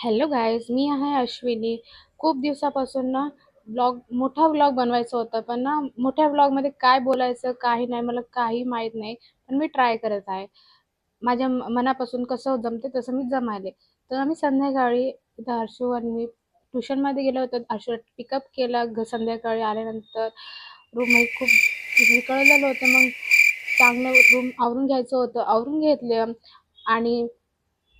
Hello guys मी आहे अश्विनी. खूप दिवसापासून ना ब्लॉग मोठा ब्लॉग बनवायचा होता पण ना मोठ्या ब्लॉगमध्ये काय बोलायचं काही नाही मला काही माहीत नाही पण मी ट्राय करत आहे. माझ्या म- मनापासून कसं जमते तसं मी जमायले. तर आम्ही संध्याकाळी इथं हर्षू आणि मी ट्युशनमध्ये गेलो होतो. हर्षूला पिकअप केला घ संध्याकाळी आल्यानंतर रूममध्ये खूप विकळलेलं होतं. मग चांगलं रूम आवरून घ्यायचं होतं. आवरून घेतलं आणि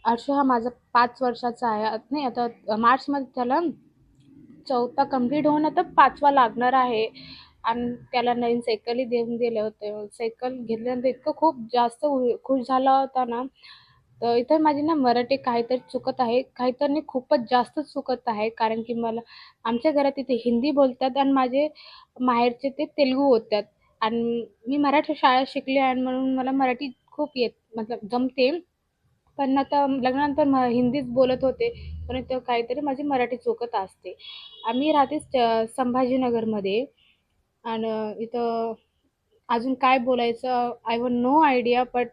हर्षू हा माझा पाच वर्षाचा आहे. आत- नाही आता मार्चमध्ये त्याला चौथा कंप्लीट होऊन आता पाचवा लागणार आहे. आणि त्याला नवीन सायकलही देऊन दिले होते. सायकल घेतल्यानंतर इतकं खूप जास्त खुश झाला होता ना. तर इथं माझी ना मराठी काहीतरी चुकत आहे. काहीतरी नाही खूपच जास्तच चुकत आहे. कारण की मला आमच्या घरात इथे हिंदी बोलतात आणि माझे माहेरचे ते तेलुगू होतात आणि मी मराठी शाळेत शिकले आणि म्हणून मला मराठी खूप येत मतलब जमते. पण आता लग्नानंतर म हिंदीच बोलत होते पण इथं काहीतरी माझी मराठी चुकत असते. आम्ही राहते संभाजीनगरमध्ये. आणि इथं अजून काय बोलायचं I one no idea but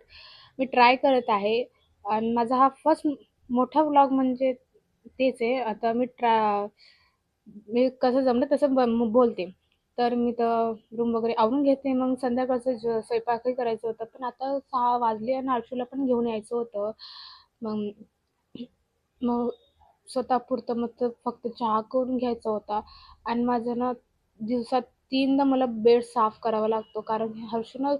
me try करत आहे. आणि माझा हा फर्स्ट मोठा व्लॉग म्हणजे तेच आहे. आता मी ट्रा मी कसं जमलं तसं ब बोलते. तर मी तर रूम वगैरे आवरून घेते. मग संध्याकाळचं ज स्वयंपाकही करायचं होतं. पण आता सहा वाजले आणि आरशूला पण घेऊन यायचं होतं. मग मग स्वतःपुरतं मग तर फक्त चहा करून घ्यायचा होता. आणि माझं ना दिवसात तीनदा मला बेड साफ करावा लागतो. कारण की हर्षू ना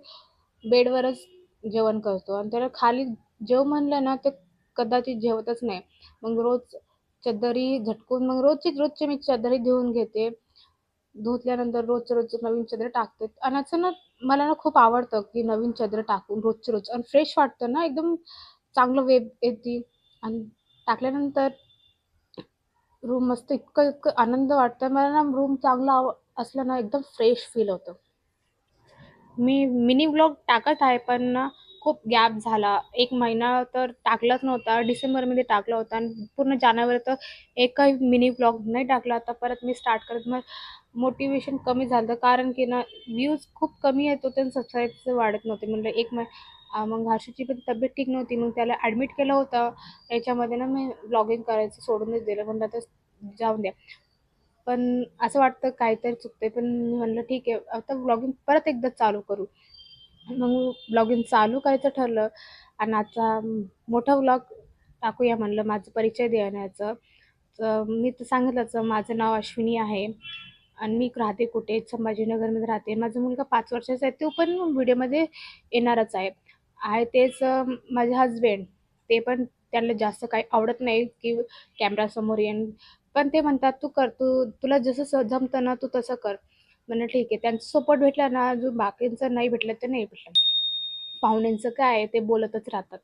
बेडवरच जेवण करतो. आणि त्याला खाली जेव म्हणलं ना ते कदाचित जेवतच नाही. मग रोज चद्दरी झटकून मग रोजची रोजची मी चद्दरी धुवून घेते. धुतल्यानंतर रोजचं रोजचं नवीन चद्दर टाकते. आणि असं ना मला ना खूप आवडतं की नवीन चद्दर टाकून रोजचं रोज आणि फ्रेश वाटतं ना एकदम चांगलं वेब येते. आणि टाकल्यानंतर रूम मस्त इतकं इतकं आनंद वाटतं. मला ना रूम चांगला आव असलं ना एकदम फ्रेश फील होतं. मी मिनी व्लॉग टाकत आहे पण ना खूप गॅप झाला. एक महिना तर टाकलाच नव्हता. डिसेंबरमध्ये टाकला होता. आणि पूर्ण जानेवारी तर एकही मिनी ब्लॉग नाही टाकला. होता परत मी स्टार्ट करत मग मोटिवेशन कमी झालं. कारण की ना व्ह्यूज खूप कमी येत होते आणि सबस्क्राईब्स वाढत नव्हते. म्हणलं एक मै मग हर्षूची पण तब्येत ठीक नव्हती. मग त्याला ॲडमिट केलं होतं. याच्यामध्ये ना मी ब्लॉगिंग करायचं सोडूनच दिलं. म्हणलं आता जाऊन द्या. पण असं वाटतं काहीतरी चुकतंय. पण मी म्हणलं ठीक आहे. आता ब्लॉगिंग परत एकदा चालू करू. मग ब्लॉगिंग चालू करायचं ठरलं. आणि आता मोठा व्लॉग टाकूया म्हणलं. माझं परिचय देण्याचं. तर मी तर सांगितलंच माझं नाव अश्विनी आहे. आणि मी राहते कुठे? संभाजीनगरमध्ये राहते. माझा मुलगा पाच वर्षाचा आहे. तो पण व्हिडिओमध्ये येणारच आहे. आहे तेच माझे हजबेंड ते पण त्यांना जास्त काही आवडत नाही की कॅमेरासमोर येईन पण ते म्हणतात तू कर तू तुला जसं जमतं ना तू तसं कर. म्हणलं ठीक आहे. त्यांचा सपोर्ट भेटला ना अजून बाकींचं नाही भेटलं तर नाही भेटलं. पाहुण्यांचं काय आहे ते बोलतच राहतात.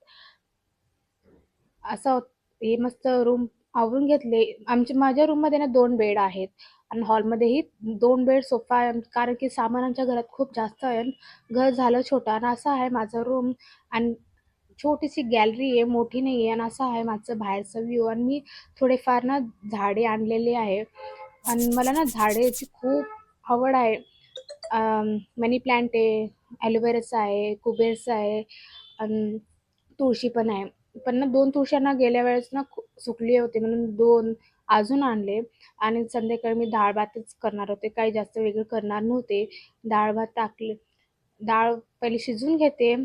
असं हे मस्त रूम आवरून घेतले. आमच्या माझ्या रूममध्ये ना दोन बेड आहेत. आणि हॉलमध्येही दोन बेड सोफा आहे. कारण की सामान आमच्या घरात खूप जास्त आहे. घर झालं छोटं. आणि असं आहे माझं रूम आणि छोटीशी गॅलरी आहे. मोठी नाही आहे आणि असं आहे माझं बाहेरचं व्ह्यू आणि मी थोडेफार ना झाडे आणलेले आहे. आणि मला ना झाडेची खूप आवड आहे. मनी प्लांट आहे. ॲलोवेराचं आहे. कुबेरचं आहे. आणि तुळशी पण आहे. पण ना दोन तुळशांना गेल्या वेळेस ना सुकली होती. म्हणून दोन अजून आणले. आणि संध्याकाळी मी डाळ भातच करणार होते. काही जास्त वेगळं करणार नव्हते. डाळ भात टाकले. डाळ पहिले शिजून घेते.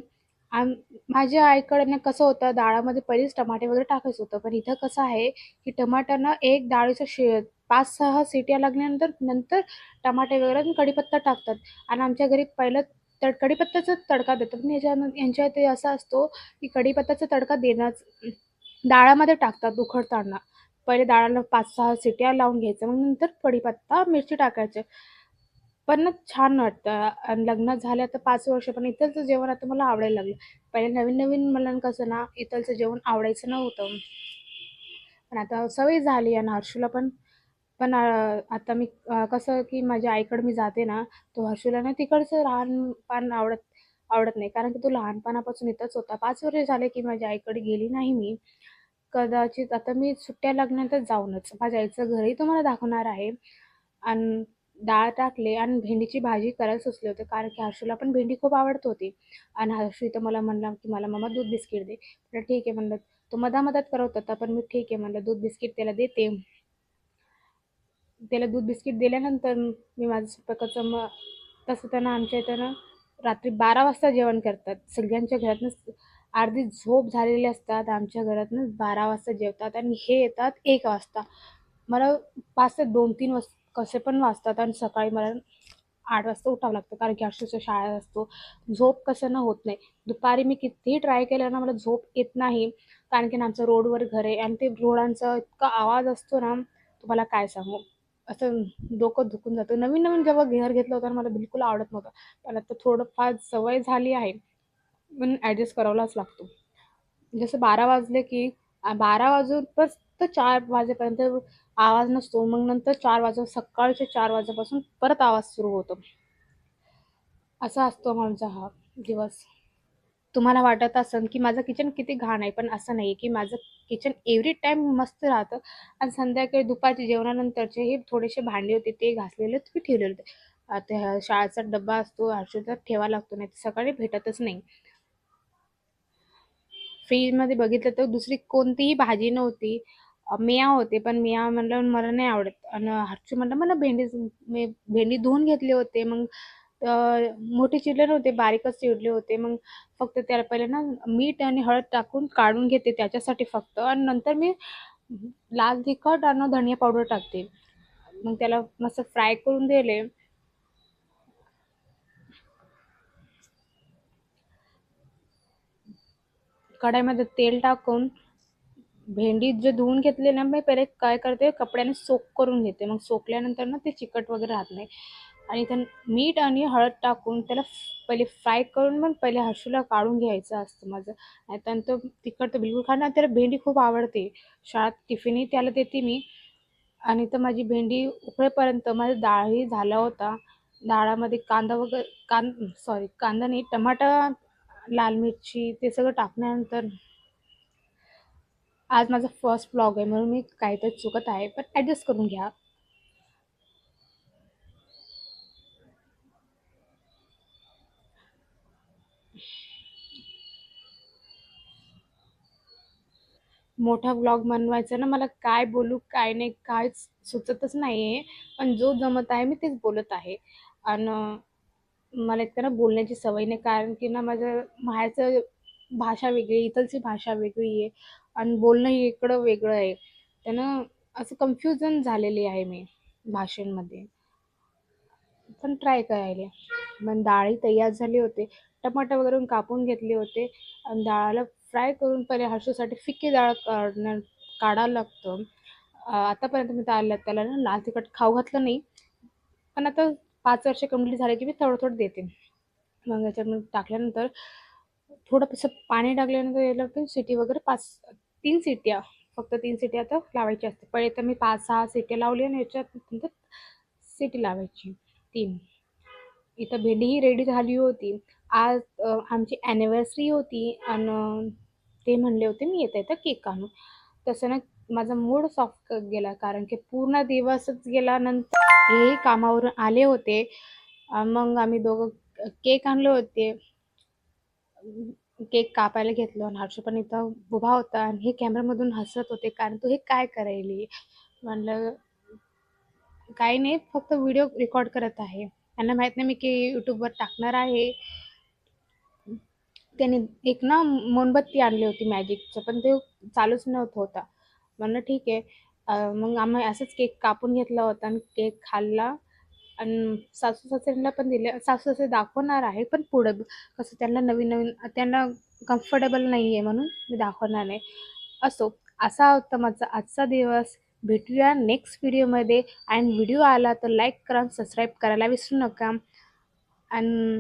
आम माझ्या आईकडनं कसं होतं डाळामध्ये पहिलेच टमाटे वगैरे टाकायचं होतं. पण इथं कसं आहे की टमाटरनं एक डाळीचं शे पाच सहा सिट्या लागल्यानंतर नंतर टमाटे वगैरे आणि कढीपत्ता टाकतात. आणि आमच्या घरी पहिलं तर कढीपत्त्याचा तडका देतात पण ह्याच्या यांच्या इथे असा असतो की कढीपत्त्याचा तडका देणंच डाळामध्ये टाकतात उखडताना. पहिले डाळाला पाच सहा सिट्या लावून घ्यायचं मग नंतर कढीपत्ता मिरची टाकायचे. पण ना छान वाटतं. आणि लग्न झाले आता पाच वर्ष पण इथलचं जेवण आता मला आवडायला लागलं. पहिले नवीन नवीन मला कसं ना इथलचं जेवण आवडायचं नव्हतं. पण आता सवय झाली आणि हर्षूला पण पण आता मी कसं की माझ्या आईकडे मी जाते ना तो हर्षूला ना तिकडचं लहानपान आवडत आवडत नाही. कारण की तो लहानपणापासून इथंच होता. पाच वर्ष झाले की माझ्या आईकडे गेली नाही मी. कदाचित आता मी सुट्ट्या लागण्यातच जाऊनच. माझ्या आईचं घरही तुम्हाला दाखवणार आहे. आणि डाळ टाकले आणि भेंडीची भाजी करायला सुचले होते. कारण की हर्षूला पण भेंडी खूप आवडत होती. आणि हर्षू इथं मला म्हणला की मला मम्मा दूध बिस्किट दे. तर ठीक आहे. म्हणलं तो मधामधात करत होता पण मी ठीक आहे. म्हणलं दूध बिस्किट त्याला देते. त्याला दूध बिस्किट दिल्यानंतर मी माझं स्वयंपाकाचं मग तसं त्यांना आमच्या इथं ना रात्री बारा वाजता जेवण करतात. सगळ्यांच्या घरातनं अर्धी झोप झालेली असतात. आमच्या घरातनं बारा वाजता जेवतात आणि हे येतात एक वाजता. मला पाच ते दोन तीन वाज कसे पण वाजतात आणि सकाळी मला आठ वाजता उठावं लागतं कारण की अक्षरशः शाळा असतो. झोप कसं ना होत नाही. दुपारी मी कितीही ट्राय केलं ना मला झोप येत नाही. कारण की आमचं रोडवर घर आहे आणि ते रोडांचा इतका आवाज असतो ना तुम्हाला काय सांगू? असं डोकं दुखून जातं. नवीन नवीन जेव्हा घेअर घेतलं होतं मला बिलकुल आवडत नव्हतं पण आता थोडंफार सवय झाली आहे पण ॲडजस्ट करावंच लागतो. जसं बारा वाजले की बारा वाजून तर चार वाजेपर्यंत आवाज नसतो मग नंतर चार वाजता सकाळच्या चार वाजेपासून परत आवाज सुरू होतो. असा असतो माझा हा दिवस. तुम्हाला वाटत असेल की माझं किचन किती घाण आहे पण असं नाही की माझं किचन एव्हरी टाईम मस्त राहतं. आणि संध्याकाळी दुपारच्या जेवणानंतरचे हे थोडेसे भांडे होते ते घासलेले तुम्ही ठेवलेले होते. आता शाळेचा डब्बा असतो हर्षूचा ठेवा लागतो नाही सकाळी भेटतच नाही. फ्रीजमध्ये बघितलं तर दुसरी कोणतीही भाजी नव्हती. मिया होते पण मिया म्हणलं मला नाही आवडत. आणि हर्षू म्हणलं मला भेंडी मी भेंडी धुवून घेतले होते. मग मोठे चिरले नव्हते बारीकच चिरले होते. मग फक्त त्याला पहिले ना मीठ आणि हळद टाकून काढून घेते त्याच्यासाठी फक्त. आणि नंतर मी लाल तिखट आणि धनिया पावडर टाकते. मग त्याला मस्त फ्राय करून दिले. कढाईमध्ये तेल टाकून भेंडी जे धुवून घेतले ना मी पहिले काय करते कपड्याने सोक करून घेते. मग सोकल्यानंतर ना ते चिकट वगैरे राहत नाही. आणि त्या मीठ आणि हळद टाकून त्याला पहिले फ्राय करून मग पहिले हर्षूला काढून घ्यायचं असतं माझं. आणि त्यानंतर तिखट तर बिलकुल खाणार त्याला भेंडी खूप आवडते. शाळेत टिफिनही त्याला देते मी. आणि तर माझी भेंडी उकळेपर्यंत माझा डाळही झाला होता. डाळामध्ये कांदा वगैरे कां सॉरी कांदा नाही टमाटा लाल मिरची ते सगळं टाकल्यानंतर आज माझा फर्स्ट ब्लॉग आहे म्हणून मी काहीतरी चुकत आहे पण ॲडजस्ट करून घ्या. मोठा व्लॉग बनवायचा ना मला काय बोलू काय नाही कायच सुचतच नाही आहे पण जो जमत आहे मी तेच बोलत आहे. आणि मला इतकं ना बोलण्याची सवय नाही कारण की ना माझं माहेरचं भाषा वेगळी इथलची भाषा वेगळी आहे. आणि बोलणं इकडं वेगळं आहे. त्यानं असं कन्फ्युजन झालेली आहे मी भाषेमध्ये. पण ट्राय करायले. मग डाळी तयार झाली होते. टमाटर वगैरे कापून घेतले होते. आणि डाळाला फ्राय करून पहिले हर्षूसाठी फिक्की डाळ काढणं काढावं लागतं. आतापर्यंत मी त्याला त्याला ना लाल तिखट खाऊ घातलं नाही. पण आता पाच वर्ष कंप्लीट झाले की मी थोडं थोडं देते. मग याच्यामध्ये टाकल्यानंतर थोडंसं पाणी टाकल्यानंतर याला पण सिटी वगैरे पाच तीन सिट्या फक्त तीन सिटी आता लावायची असते. पहिले तर मी पाच सहा सिट्या लावली आणि याच्यात नंतर सिटी लावायची. तीन. इथं भेंडी रेडी झाली होती. आज आमची ॲनिव्हर्सरी होती आणि ते म्हणले होते मी येता येतं केक आणून. तसं ना माझा मूड सॉफ्ट गेला कारण की पूर्ण दिवसच गेल्यानंतर हे कामावरून आले होते. मग आम्ही दोघं केक आणले होते. केक कापायला घेतलं आणि हर्ष पण इथं उभा होता आणि हे कॅमेरामधून हसत होते कारण तू हे काय करायली? म्हणलं काही नाही फक्त व्हिडिओ रेकॉर्ड करत आहे. त्यांना माहीत नाही मी की यूट्यूबवर टाकणार आहे. त्याने एक ना मोमबत्ती आणली होती मॅजिकचं पण ते चालूच नव्हतं होता. म्हणलं ठीक आहे. मग आम्ही असंच केक कापून घेतला होता आणि केक खाल्ला. आणि सासू सासऱ्यांना पण दिले. सासू सासरे दाखवणार आहे पण पुढं कसं त्यांना नवीन नवीन त्यांना कम्फर्टेबल नाही आहे म्हणून मी दाखवणार नाही असो असा होता माझा आजचा दिवस. भेटूया नेक्स्ट व्हिडिओमध्ये अँड व्हिडिओ आला तर लाईक करा सबस्क्राईब करायला विसरू नका. आणि